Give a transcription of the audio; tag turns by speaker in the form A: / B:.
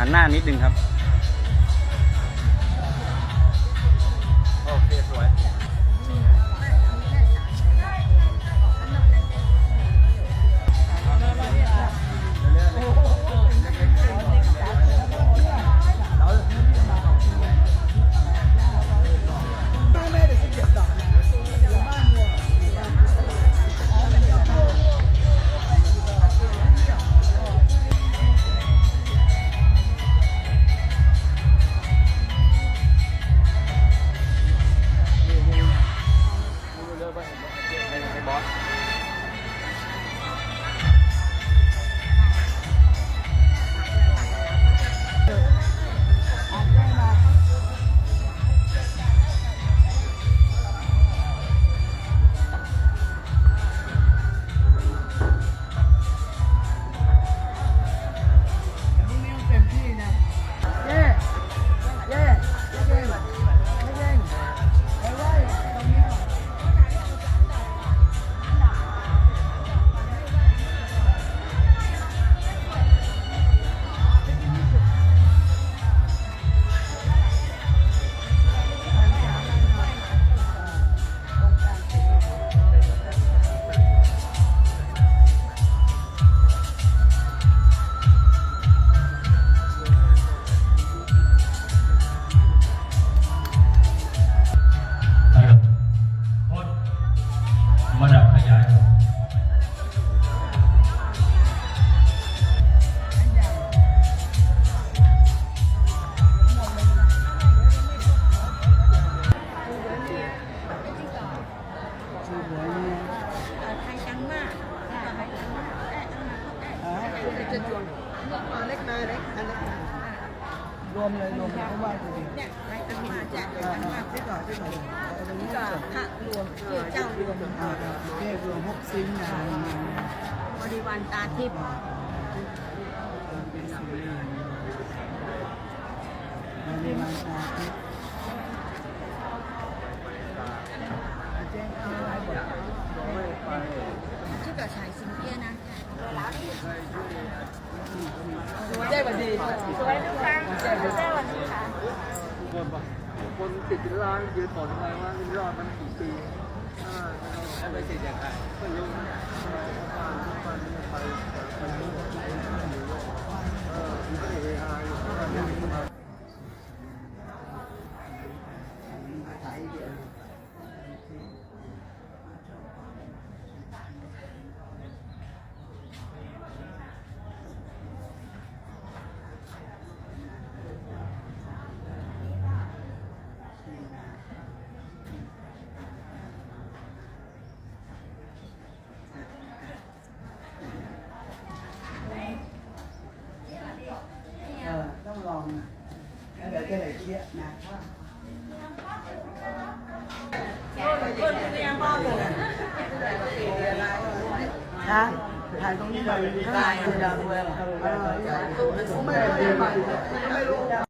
A: หันหน้านิดนึงครับ
B: จะจวน
C: เล็กเลยเล็กอันเล็กรวมเลยรวมเพราะว่าดูดิ
B: เนี่ย hai cân mà chả hai cân mà
C: ที่ก่อนที่ก่อนเอาตรงนี้
B: ก็
C: ก่อน
B: พระรวมคือเจ้ารวม
C: อ่าเรียกรวมหกซิงนะ
B: บริวารตาทิพย์
C: มันมีมันตาทิพย์แจ้งเอาไว้บท
B: ชื่อกับชายสิงเอี้ยนะ
C: วันดี
B: สวยทุกครั้งสวยทุกวันค่ะ
D: คนติดกันล้านยืนต่อทำไมว่ามันรอดมันกี่ปีอ่าแล้วไปติดอย่างไรก็รู้นะบ้านบ้านไปไปเออมันก็เฮฮาอยู่บ้านนี้มา
C: เออต้องลองนะ แล้วเดี๋ยวจะไหนเครียดนะว่าฮะถ่ายตรงนี้เลยถ่ายตรงนี้เลยไม่รู้